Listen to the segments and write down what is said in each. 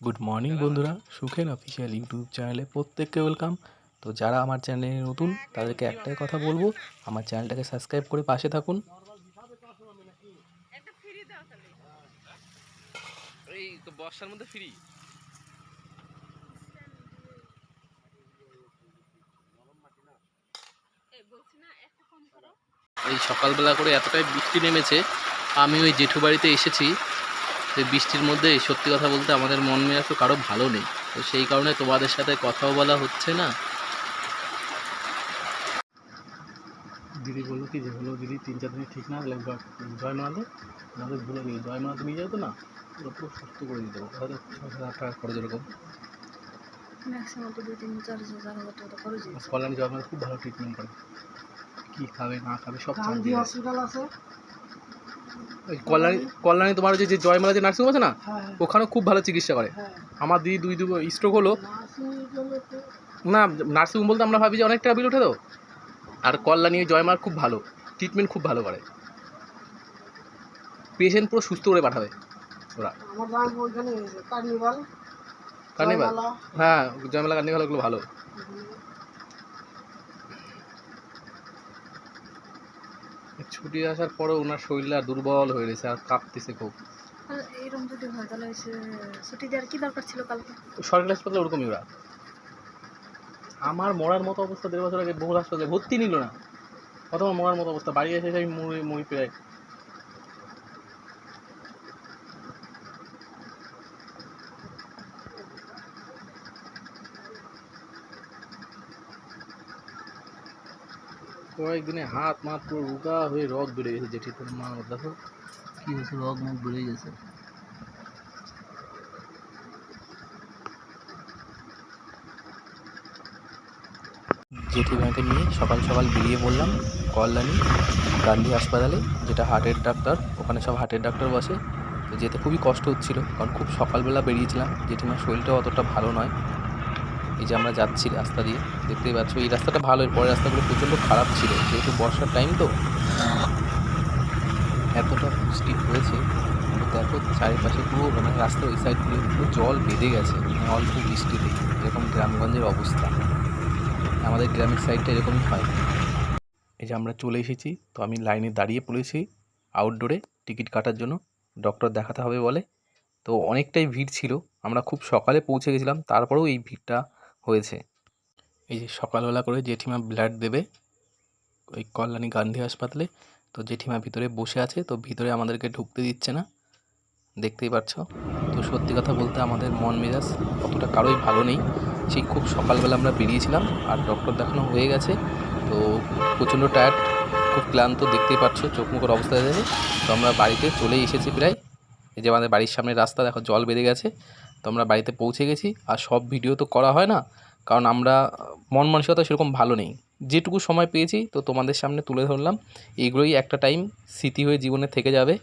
Good morning বন্ধুরা। Sukhen official YouTube চ্যানেলে প্রত্যেককে ওয়েলকাম তো যারা আমার চ্যানেলে নতুন তাদেরকে একটাই কথা বলব আমার চ্যানেলটাকে সাবস্ক্রাইব করে পাশে থাকুন। এই তো বর্ষার মধ্যে ফ্রি এই সকালবেলা করে এতটাই বৃষ্টি নেমেছে আমি ওই জেঠু বাড়িতে এসেছি। তো বৃষ্টির মধ্যে সত্যি কথা বলতে আমাদের মন মেজাজ তো কারও ভালো নেই। তো সেই কারণে তোমাদের সাথে কথাও বলা হচ্ছে না। দিদি বলল কি যে হলো দিদি তিন চার দিন ঠিক না হলে জয় মানালে আমাদের ভুলে নিয়ে জয় মানাতে নিয়ে যেত না। পুরো পুরো সুস্থ করে দিতে হবে হয়তো ছ হাজার টাকা খরচ এরকম। ম্যাক্সিমাম তো দুই তিন চার হাজার হাজার টাকা খরচ হয়েছে কল্যাণী জয় মানা খুব ভালো ট্রিটমেন্ট করে। কী খাবে না খাবে সব হসপিটাল আছে কল্যাণী কল্যাণী তোমার যে জয়মালা যে নার্সিং হোম আছে না হ্যাঁ ওখানে খুব ভালো চিকিৎসা করে। হ্যাঁ। আমার দিদি দুই দুটো স্ট্রোক হলো। না নার্সিং হোম বলতে আমরা ভাবি যে অনেক টাকা বিল উঠে তো। আর কল্যাণী জয়মার খুব ভালো ট্রিটমেন্ট খুব ভালো করে। পেশেন্ট পুরো সুস্থ করে পাঠাবে ওরা। কার্নিভাল হ্যাঁ জয়মালা কার্নিভাল ওগুলো ভালো। ছুটি আসার পরে ওনার শরীরটা দুর্বল হয়ে গেছে আর কাঁপতেছে খুব। এরকম যদি হয় তাহলে ছুটি দেওয়ার কি দরকার ছিল কালকে? সরকারি হাসপাতালে ওরকমই ওরা। আমার মরার মতো অবস্থা দেড় বছর আগে বহু হাসপাতালে ভর্তি নিল না। অথবা মরার মতো অবস্থা বাড়ি এসে আমি মুড়ি মুড়ি প্রায় কয়েকদিনে হাত মাত পুরো রোগা হয়ে রগ বেড়ে গেছে জেঠি তোর মা দেখো কি হয়েছে, রগ মুখ বেড়ে গেছে। জেঠিমাকে নিয়ে সকাল সকাল বেরিয়ে পড়লাম কল্যাণী গান্ধী হাসপাতালে, যেটা হার্টের ডাক্তার, ওখানে সব হার্টের ডাক্তার বসে। তো যেতে খুবই কষ্ট হচ্ছিল, কারণ খুব সকালবেলা বেরিয়েছিলাম। জেঠিমার শরীরটাও অতটা ভালো নয়। এই যে আমরা যাচ্ছি রাস্তা দিয়ে, দেখতেই পাচ্ছ, এই রাস্তাটা ভালো, এর পরের রাস্তাগুলো প্রচণ্ড খারাপ ছিল, যেহেতু বর্ষার টাইম তো। এতটা স্টিপ হয়েছে দেখো চারিপাশে পুরো মানে রাস্তার ওই সাইডগুলো পুরো জল বেঁধে গেছে মানে অল্প বৃষ্টিতে, এরকম গ্রামগঞ্জের অবস্থা। আমাদের গ্রামের সাইডটা এরকমই হয়। এই যে আমরা চলে এসেছি, তো আমি লাইনে দাঁড়িয়ে পড়েছি আউটডোরে টিকিট কাটার জন্য ডক্টর দেখাতে হবে বলে। তো অনেকটাই ভিড় ছিল, আমরা খুব সকালে পৌঁছে গেছিলাম, তারপরেও এই ভিড়টা হয়েছে। এই যে সকালবেলা করে জেঠিমা ব্লাড দেবে ওই কল্যাণী গান্ধী হাসপাতালে, তো জেঠিমা ভিতরে বসে আছে, তো ভিতরে আমাদেরকে ঢুকতে দিচ্ছে না। দেখতেই পাচ্ছ। তো সত্যি কথা বলতে আমাদের মন মেজাজ অতটা কারোই ভালো নেই। সেই খুব সকালবেলা আমরা বেরিয়েছিলাম আর ডক্টর দেখানো হয়ে গেছে। তো প্রচণ্ড টায়ার্ড খুব ক্লান্ত, দেখতেই পাচ্ছ, চোখ মুখের অবস্থা দেখে। তো আমরা বাড়িতে চলেই এসেছি প্রায়। এই যে আমাদের বাড়ির সামনে রাস্তা, দেখো জল বেড়ে গেছে। তো আমরা বাড়িতে পৌঁছে গেছি আর সব ভিডিও তো করা হয় না, কারণ আমরা, মন মানসিকতা সেরকম ভালো নেই। যেটুকু সময় পেয়েছি, তো তোমাদের সামনে তুলে ধরলাম। এগুলোই একটা টাইম স্মৃতি হয়ে জীবনে থেকে যাবে,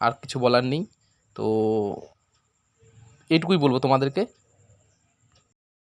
আর কিছু বলার নেই। তো এটুকুই বলব তোমাদেরকে।